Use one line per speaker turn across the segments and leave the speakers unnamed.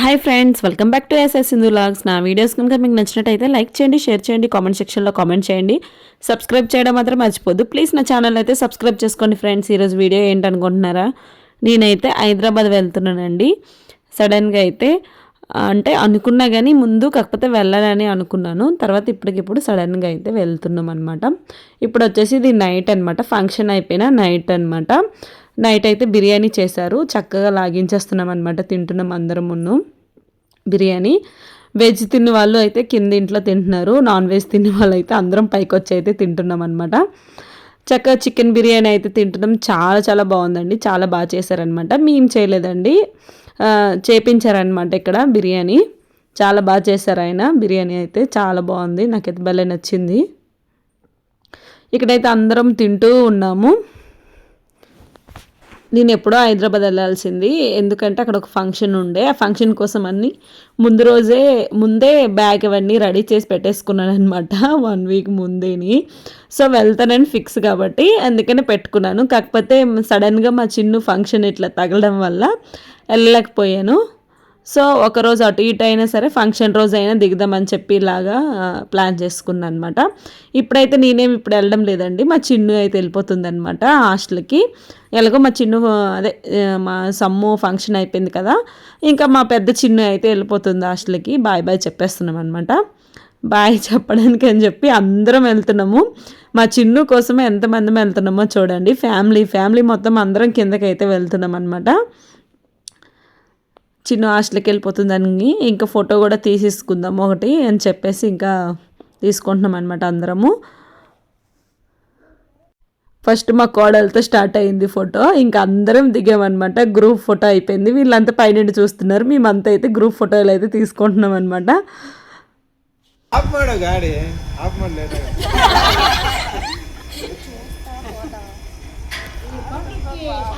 Hi friends welcome back to SS Sindhu vlogs నా videos కనుక మీకు నచ్చినట్టయితే లైక్ చేయండి షేర్ చేయండి కామెంట్ సెక్షన్లో కామెంట్ చేయండి. సబ్స్క్రైబ్ చేయడం మాత్రం మర్చిపోద్దు ప్లీజ్ నా ఛానల్ అయితే సబ్స్క్రైబ్ చేసుకోండి ఫ్రెండ్స్ ఈరోజు వీడియో ఏంటనుకుంటున్నారా? నేనైతే హైదరాబాద్ వెళ్తున్నానండి. సడన్గా అయితే అంటే అనుకున్నా కానీ ముందు కాకపోతే వెళ్ళాలని అనుకున్నాను. తర్వాత ఇప్పటికిప్పుడు సడన్గా అయితే వెళ్తున్నాం అనమాట ఇప్పుడు వచ్చేసి ఇది నైట్ అనమాట ఫంక్షన్ అయిపోయిన నైట్ అనమాట నైట్ అయితే బిర్యానీ చేశారు. చక్కగా లాగించేస్తున్నాం అనమాట తింటున్నాం అందరం మున్ను బిర్యానీ. వెజ్ తిన్న వాళ్ళు అయితే కింద ఇంట్లో తింటున్నారు. నాన్ వెజ్ తిన్న వాళ్ళు అయితే అందరం పైకి వచ్చి అయితే తింటున్నాం అనమాట చక్కగా చికెన్ బిర్యానీ అయితే తింటున్నాం. చాలా చాలా బాగుందండి. చాలా బాగా చేశారనమాట మేము చేయలేదండి. చేపించారనమాట ఇక్కడ బిర్యానీ. చాలా బాగా చేశారు ఆయన. బిర్యానీ అయితే చాలా బాగుంది. నాకైతే భలే నచ్చింది. ఇక్కడైతే అందరం తింటూ ఉన్నాము. నేను ఎప్పుడో హైదరాబాద్ వెళ్ళాల్సింది. ఎందుకంటే అక్కడ ఒక ఫంక్షన్ ఉండే. ఆ ఫంక్షన్ కోసం అన్ని ముందు రోజే ముందే బ్యాగ్ అవన్నీ రెడీ చేసి పెట్టేసుకున్నాను అనమాట వన్ వీక్ ముందేని. సో వెళ్తానని ఫిక్స్ కాబట్టి అందుకనే పెట్టుకున్నాను. కాకపోతే సడన్గా మా చిన్న ఫంక్షన్ ఇట్లా తగలడం వల్ల వెళ్ళలేకపోయాను. సో ఒకరోజు అటు ఇటు అయినా సరే ఫంక్షన్ రోజు అయినా దిగుదామని చెప్పి ఇలాగా ప్లాన్ చేసుకున్నాను అనమాట ఇప్పుడైతే నేనేమి ఇప్పుడు వెళ్ళడం లేదండి. మా చిన్ను అయితే వెళ్ళిపోతుంది అనమాట హాస్టల్కి. ఎలాగో మా చిన్ను అదే మా సమ్ము ఫంక్షన్ అయిపోయింది కదా. ఇంకా మా పెద్ద చిన్ను అయితే వెళ్ళిపోతుంది హాస్టల్కి. బాయ్ బాయ్ చెప్పేస్తున్నాం అనమాట బాయ్ చెప్పడానికి అని చెప్పి అందరం వెళ్తున్నాము. మా చిన్ను కోసమే ఎంతమంది వెళ్తున్నామో చూడండి. ఫ్యామిలీ ఫ్యామిలీ మొత్తం అందరం కిందకైతే వెళ్తున్నాం అనమాట చిన్న హాస్టల్కి వెళ్ళిపోతుందని ఇంకా ఫోటో కూడా తీసేసుకుందాం ఒకటి అని చెప్పేసి ఇంకా తీసుకుంటున్నాం అనమాట అందరము. ఫస్ట్ మా కోడలతో స్టార్ట్ అయింది ఫోటో. ఇంకా అందరం దిగామన్నమాట గ్రూప్ ఫోటో అయిపోయింది. వీళ్ళంతా పైన చూస్తున్నారు. మేమంతా అయితే గ్రూప్ ఫోటోలు అయితే తీసుకుంటున్నాం అనమాట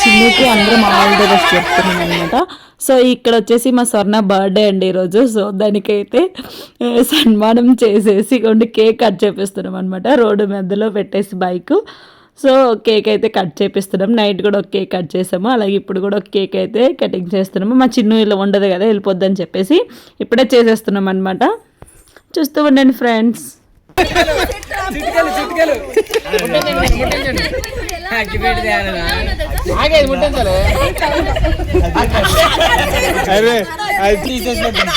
చిన్నకి అందరూ
మా ఆల్ ది బెస్ట్ చెప్తున్నాం అనమాట సో ఇక్కడ వచ్చేసి మా స్వర్ణ బర్త్డే అండి ఈరోజు. సో దానికైతే సన్మానం చేసేసి కొన్ని కేక్ కట్ చేపిస్తున్నాం అనమాట రోడ్డు మధ్యలో పెట్టేసి బైక్ సో కేక్ అయితే కట్ చేపిస్తున్నాం. నైట్ కూడా ఒక కేక్ కట్ చేసాము. అలాగే ఇప్పుడు కూడా ఒక కేక్ అయితే కటింగ్ చేస్తున్నాము. మా చిన్ను ఇలా ఉండదు కదా వెళ్ళిపోద్దని చెప్పేసి ఇప్పుడే చేసేస్తున్నాం అనమాట చూస్తూ ఉండండి ఫ్రెండ్స్.
అరే అది తీసేసినట్టు
అలాగే చేసి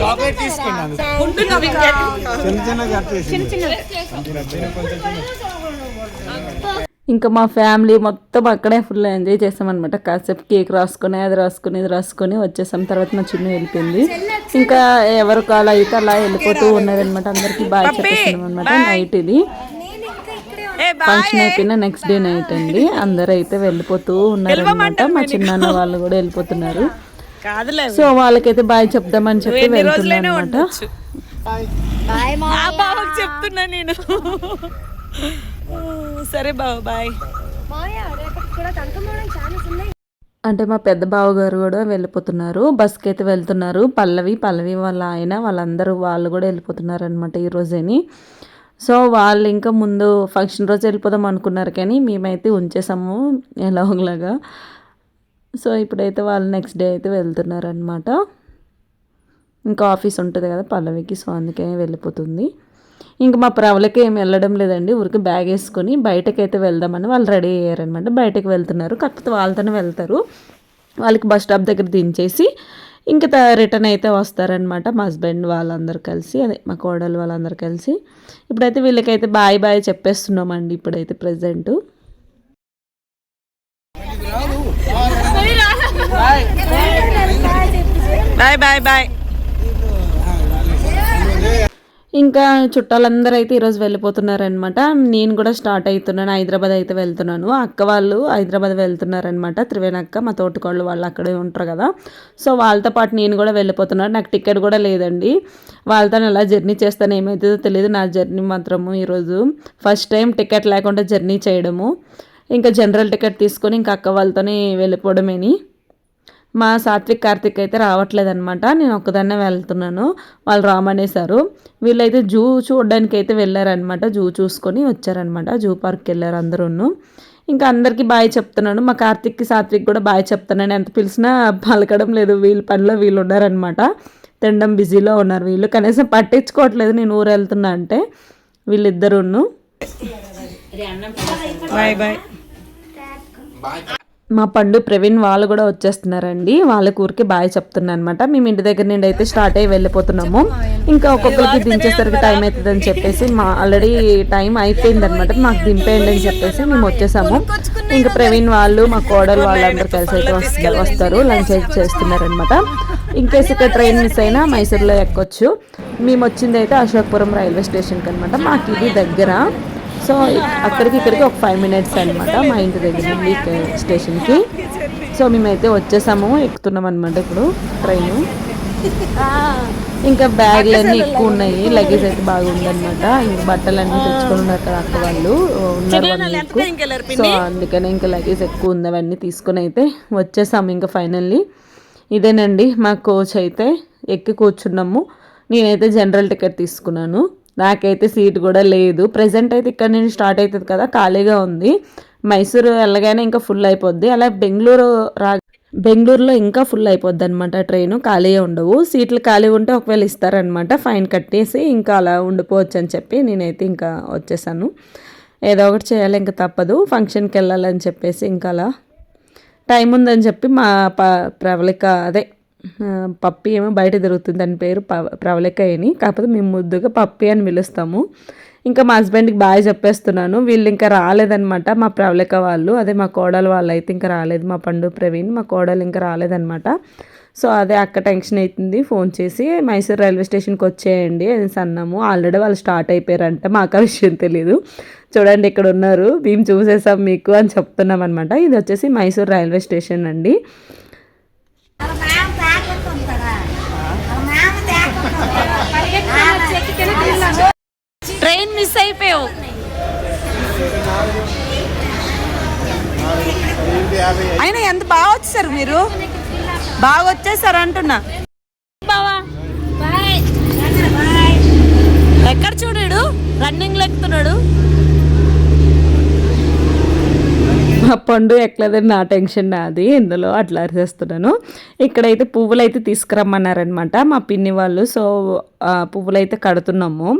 చాక్లెట్ తీసుకున్నాను చిన్న చిన్న
ఇంకా మా ఫ్యామిలీ మొత్తం అక్కడే ఫుల్ ఎంజాయ్ చేసామన్నమాట. కాసేపు కేక్ రాసుకొని అది రాసుకొని ఇది రాసుకొని వచ్చేసాం. తర్వాత మా చిన్న వెళ్ళిపోయింది. ఇంకా ఎవరు కాల్ అయితే అలా వెళ్ళిపోతూ ఉన్నారనమాట అందరికి బాగా చెప్పేసాం అనమాట నైట్ ఇది. ఫంక్షన్ అయిపోయిన నెక్స్ట్ డే నైట్ అండి. అందరూ అయితే వెళ్ళిపోతూ ఉన్నారనమాట మా చిన్నాన్న వాళ్ళు కూడా వెళ్ళిపోతున్నారు. సో వాళ్ళకైతే బాయ్ చెప్దామని చెప్పి వెళ్తున్నాను అనమాట
చెప్తున్నా నేను. సరే బావ బాయ్
అంటే మా పెద్ద బావ గారు కూడా వెళ్ళిపోతున్నారు. బస్కి అయితే వెళ్తున్నారు. పల్లవి పల్లవి వాళ్ళ ఆయన వాళ్ళందరూ వాళ్ళు కూడా వెళ్ళిపోతున్నారు అనమాట ఈ రోజేని. సో వాళ్ళు ఇంకా ముందు ఫంక్షన్ రోజు వెళ్ళిపోదాం అనుకున్నారు కానీ మేమైతే ఉంచేసాము ఎలాగలాగా. సో ఇప్పుడైతే వాళ్ళు నెక్స్ట్ డే అయితే వెళ్తున్నారనమాట ఇంకా ఆఫీస్ ఉంటుంది కదా పల్లవికి సో అందుకే వెళ్ళిపోతుంది. ఇంకా మా ప్రవలకి ఏం వెళ్ళడం లేదండి ఊరికి బ్యాగ్ వేసుకొని బయటకైతే వెళ్దామని వాళ్ళు రెడీ అయ్యారనమాట బయటకు వెళ్తున్నారు కాకపోతే వాళ్ళతోనే వెళ్తారు. వాళ్ళకి బస్ స్టాప్ దగ్గర దించేసి ఇంకా రిటర్న్ అయితే వస్తారనమాట మా హస్బెండ్ వాళ్ళందరూ కలిసి అదే మా కోడలు వాళ్ళందరూ కలిసి. ఇప్పుడైతే వీళ్ళకైతే బాయ్ బాయ్ చెప్పేస్తున్నామండి ఇప్పుడైతే ప్రజెంటు
బాయ్ బాయ్ బాయ్
ఇంకా చుట్టాలందరూ అయితే ఈరోజు వెళ్ళిపోతున్నారనమాట నేను కూడా స్టార్ట్ అవుతున్నాను హైదరాబాద్ అయితే వెళ్తున్నాను. అక్క వాళ్ళు హైదరాబాద్ వెళ్తున్నారనమాట త్రివేణి అక్క మా తోటికోళ్ళు వాళ్ళు అక్కడే ఉంటారు కదా. సో వాళ్ళతో పాటు నేను కూడా వెళ్ళిపోతున్నాను. నాకు టికెట్ కూడా లేదండి. వాళ్ళతో ఎలా జర్నీ చేస్తాను ఏమవుతుందో తెలియదు నా జర్నీ మాత్రము ఈరోజు ఫస్ట్ టైం టికెట్ లేకుండా జర్నీ చేయడము. ఇంకా జనరల్ టికెట్ తీసుకొని ఇంకా అక్క వాళ్ళతోనే వెళ్ళిపోవడమేని. మా సాత్విక్ కార్తిక్ అయితే రావట్లేదు అనమాట నేను ఒక్కదాన్నే వెళ్తున్నాను. వాళ్ళు రామనేశారు. వీళ్ళైతే జూ చూడడానికి అయితే వెళ్ళారనమాట జూ చూసుకొని వచ్చారనమాట జూ పార్క్కి వెళ్ళారు అందరూ ఇంకా అందరికీ బాయ్ చెప్తున్నాను. మా కార్తిక్కి సాత్విక్ కూడా బాయ్ చెప్తున్నాను. ఎంత పిలిచినా పలకడం లేదు. వీళ్ళ పనిలో వీళ్ళు ఉన్నారనమాట తినడం బిజీలో ఉన్నారు వీళ్ళు. కనీసం పట్టించుకోవట్లేదు నేను ఊరు వెళ్తున్నా అంటే. వీళ్ళిద్దరును.
బాయ్. బాయ్.
మా పండు ప్రవీణ్ వాళ్ళు కూడా వచ్చేస్తున్నారండి. వాళ్ళ ఊరికి బాయ్ చెప్తున్నా అనమాట మేము ఇంటి దగ్గర నుండి అయితే స్టార్ట్ అయ్యి వెళ్ళిపోతున్నాము. ఇంకా ఒక్కొక్కరికి దించేసరికి టైం అవుతుంది అని చెప్పేసి మా ఆల్రెడీ టైం అయిపోయింది అనమాట మాకు దింపేయండి అని చెప్పేసి మేము వచ్చేసాము. ఇంకా ప్రవీణ్ వాళ్ళు మా కోడలు వాళ్ళందరూ కలిసి అయితే వస్తారు వస్తారు. లంచ్ అయితే చేస్తున్నారనమాట ఇన్ ఇక్కడ ట్రైన్ మిస్ అయినా మైసూర్లో ఎక్కొచ్చు. మేము వచ్చింది అయితే అశోక్పురం రైల్వే స్టేషన్కి అనమాట మాకు ఇది దగ్గర. సో అక్కడికి ఇక్కడికి ఒక ఫైవ్ మినిట్స్ అనమాట మా ఇంటి దగ్గర నుండి స్టేషన్కి. సో మేమైతే వచ్చేసాము ఎక్కుతున్నాం అనమాట ఇప్పుడు ట్రైన్. ఇంకా బ్యాగ్లు అన్నీ ఎక్కువ ఉన్నాయి లగేజ్ అయితే బాగా ఉందన్నమాట ఇంకా బట్టలు అన్నీ తెచ్చుకొని ఉన్నారు కదా అక్క వాళ్ళు ఉన్నారు సో అందుకనే ఇంకా లగేజ్ ఎక్కువ ఉంది అవన్నీ తీసుకొని అయితే వచ్చేసాము ఇంకా ఫైనల్లీ ఇదేనండి మా కోచ్ అయితే ఎక్కి కూర్చున్నాము. నేనైతే జనరల్ టికెట్ తీసుకున్నాను. నాకైతే సీట్ కూడా లేదు. ప్రజెంట్ అయితే ఇక్కడ నుంచి స్టార్ట్ అవుతుంది కదా ఖాళీగా ఉంది. మైసూరు వెళ్ళగానే ఇంకా ఫుల్ అయిపోద్ది. అలా బెంగళూరు రా బెంగళూరులో ఇంకా ఫుల్ అయిపోద్ది అనమాట ట్రైన్ ఖాళీగా ఉండవు. సీట్లు ఖాళీ ఉంటే ఒకవేళ ఇస్తారనమాట ఫైన్ కట్టేసి ఇంకా అలా ఉండిపోవచ్చు అని చెప్పి నేనైతే ఇంకా వచ్చేసాను. ఏదో ఒకటి చేయాలి ఇంకా తప్పదు. ఫంక్షన్కి వెళ్ళాలని చెప్పేసి ఇంకా అలా. టైం ఉందని చెప్పి మా ప ప్రవళిక అదే పప్పి ఏమో బయట తిరుగుతుంది దాని పేరు ప ప్రవళిక కాకపోతే మేము ముద్దుగా పప్పి అని పిలుస్తాము. ఇంకా మా హస్బెండ్కి బాగా చెప్పేస్తున్నాను. వీళ్ళు ఇంకా రాలేదనమాట మా ప్రవళిక వాళ్ళు. అదే మా కోడలు వాళ్ళు అయితే ఇంకా రాలేదు. మా పండు ప్రవీణ్ మా కోడలు ఇంకా రాలేదనమాట సో అదే అక్క టెన్షన్ అవుతుంది ఫోన్ చేసి మైసూర్ రైల్వే స్టేషన్కి వచ్చేయండి అని అన్నాము. ఆల్రెడీ వాళ్ళు స్టార్ట్ అయిపోయారంట. మాకు ఆ విషయం తెలియదు చూడండి ఇక్కడ ఉన్నారు. మేము చూసేసాం మీకు అని చెప్తున్నాం అనమాట ఇది వచ్చేసి మైసూర్ రైల్వే స్టేషన్ అండి.
ట్రైన్ మిస్ అయిపోయావు. అయినా ఎంత బాగా వచ్చేసారు మీరు? బాగా వచ్చేసారు అంటున్నా. బావా ఎక్కడ చూడాడు రన్నింగ్ లెక్కుతున్నాడు
మా పండు ఎక్కలేదని నా టెన్షన్ నాది ఇందులో అట్లా అరిసేస్తున్నాను ఇక్కడైతే పువ్వులు అయితే తీసుకురమ్మన్నారనమాట మా పిన్ని వాళ్ళు. సో పువ్వులు అయితే కడుతున్నాము.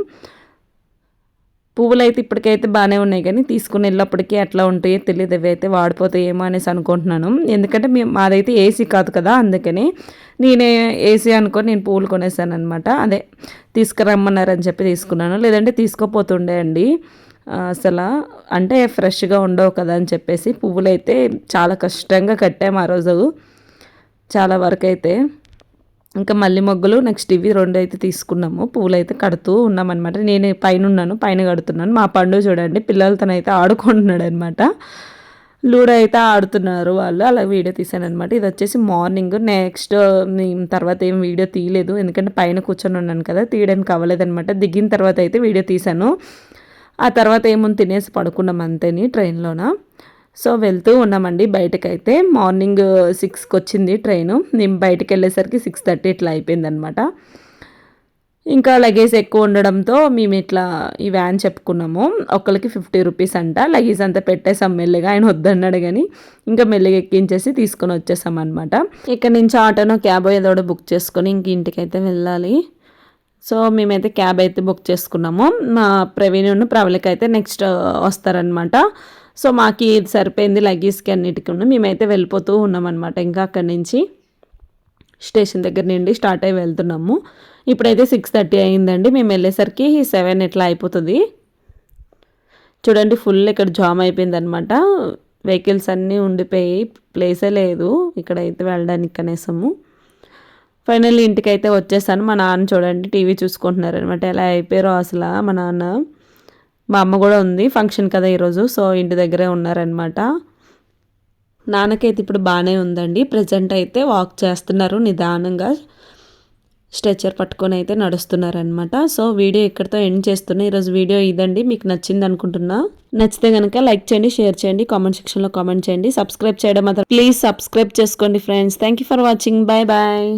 పువ్వులు అయితే ఇప్పటికైతే బాగానే ఉన్నాయి కానీ తీసుకుని వెళ్ళినప్పటికీ ఎట్లా ఉంటాయో తెలియదు ఇవి అయితే వాడిపోతాయేమో అనేసి అనుకుంటున్నాను. ఎందుకంటే మేము మాదైతే ఏసీ కాదు కదా అందుకని నేనే ఏసీ అనుకొని నేను పువ్వులు కొనేసాను అనమాట అదే తీసుకురమ్మన్నారని చెప్పి తీసుకున్నాను. లేదంటే తీసుకోపోతుండే అండి. అసలు అంటే ఫ్రెష్గా ఉండవు కదా అని చెప్పేసి పువ్వులు అయితే చాలా కష్టంగా కట్టాము ఆ రోజు. చాలా వరకు అయితే ఇంకా మల్లి మొగ్గలు నెక్స్ట్ ఇవి రెండు అయితే తీసుకున్నాము. పువ్వులు అయితే కడుతూ ఉన్నామన్నమాట. నేను పైన ఉన్నాను పైన కడుతున్నాను. మా పండు చూడండి పిల్లలతోనైతే ఆడుకుంటున్నాడు అనమాట లూడో అయితే ఆడుతున్నారు వాళ్ళు. అలా వీడియో తీసాను అనమాట ఇది వచ్చేసి మార్నింగ్. నెక్స్ట్ తర్వాత ఏం వీడియో తీయలేదు. ఎందుకంటే పైన కూర్చొని ఉన్నాను కదా తీయడానికి అవ్వలేదనమాట దిగిన తర్వాత అయితే వీడియో తీశాను ఆ తర్వాత ఏముంది తినేసి పడుకున్నాం అంతేని ట్రైన్లోన. సో వెళ్తూ ఉన్నామండి బయటకైతే. మార్నింగ్ సిక్స్కి వచ్చింది ట్రైను. మేము బయటకు వెళ్ళేసరికి సిక్స్ థర్టీ ఇట్లా అయిపోయిందనమాట. ఇంకా లగేజ్ ఎక్కువ ఉండడంతో మేము ఇట్లా ఈ వ్యాన్ చెప్పుకున్నాము. ఒకరికి ఫిఫ్టీ రూపీస్ అంట. లగేజ్ అంతా పెట్టేసాం మెల్లిగా. ఆయన వద్దన్నాడు కానీ ఇంకా మెల్లిగా ఎక్కించేసి తీసుకొని వచ్చేసాం అనమాట ఇక్కడ నుంచి ఆటోనో క్యాబ్ ఏదో ఒకటి బుక్ చేసుకొని ఇంక ఇంటికైతే వెళ్ళాలి. సో మేమైతే క్యాబ్ అయితే బుక్ చేసుకున్నాము. మా ప్రవీణ్ ప్రవళిక అయితే నెక్స్ట్ వస్తారనమాట సో మాకు ఇది సరిపోయింది లగేజ్కి అన్నిటికీ ఉన్న మేమైతే వెళ్ళిపోతూ ఉన్నామన్నమాట ఇంకా అక్కడి నుంచి. స్టేషన్ దగ్గర నుండి స్టార్ట్ అయ్యి వెళ్తున్నాము. ఇప్పుడైతే సిక్స్ థర్టీ అయిందండి. మేము వెళ్ళేసరికి సెవెన్ ఇట్లా అయిపోతుంది. చూడండి ఫుల్ ఇక్కడ జామ్ అయిపోయింది అనమాట వెహికల్స్ అన్నీ ఉండిపోయి ప్లేసే లేదు. ఇక్కడైతే వెళ్ళడానికి కనీసము. ఫైనల్లీ ఇంటికైతే వచ్చేసాను. మా నాన్న చూడండి టీవీ చూసుకుంటున్నారు అనమాట ఎలా అయిపోయారో అసలు మా నాన్న. మా అమ్మ కూడా ఉంది ఫంక్షన్ కదా ఈరోజు సో ఇంటి దగ్గరే ఉన్నారనమాట నాన్నకైతే ఇప్పుడు బాగానే ఉందండి. ప్రజెంట్ అయితే వాక్ చేస్తున్నారు నిదానంగా స్ట్రెచర్ పట్టుకొని అయితే నడుస్తున్నారనమాట సో వీడియో ఇక్కడితో ఎండ్ చేస్తున్నా. ఈరోజు వీడియో ఇదండి. మీకు నచ్చింది అనుకుంటున్నా. నచ్చితే కనుక లైక్ చేయండి షేర్ చేయండి కామెంట్ సెక్షన్లో కామెంట్ చేయండి. సబ్స్క్రైబ్ చేయడం మాత్రం ప్లీజ్ సబ్స్క్రైబ్ చేసుకోండి friends. Thank you for watching. Bye bye.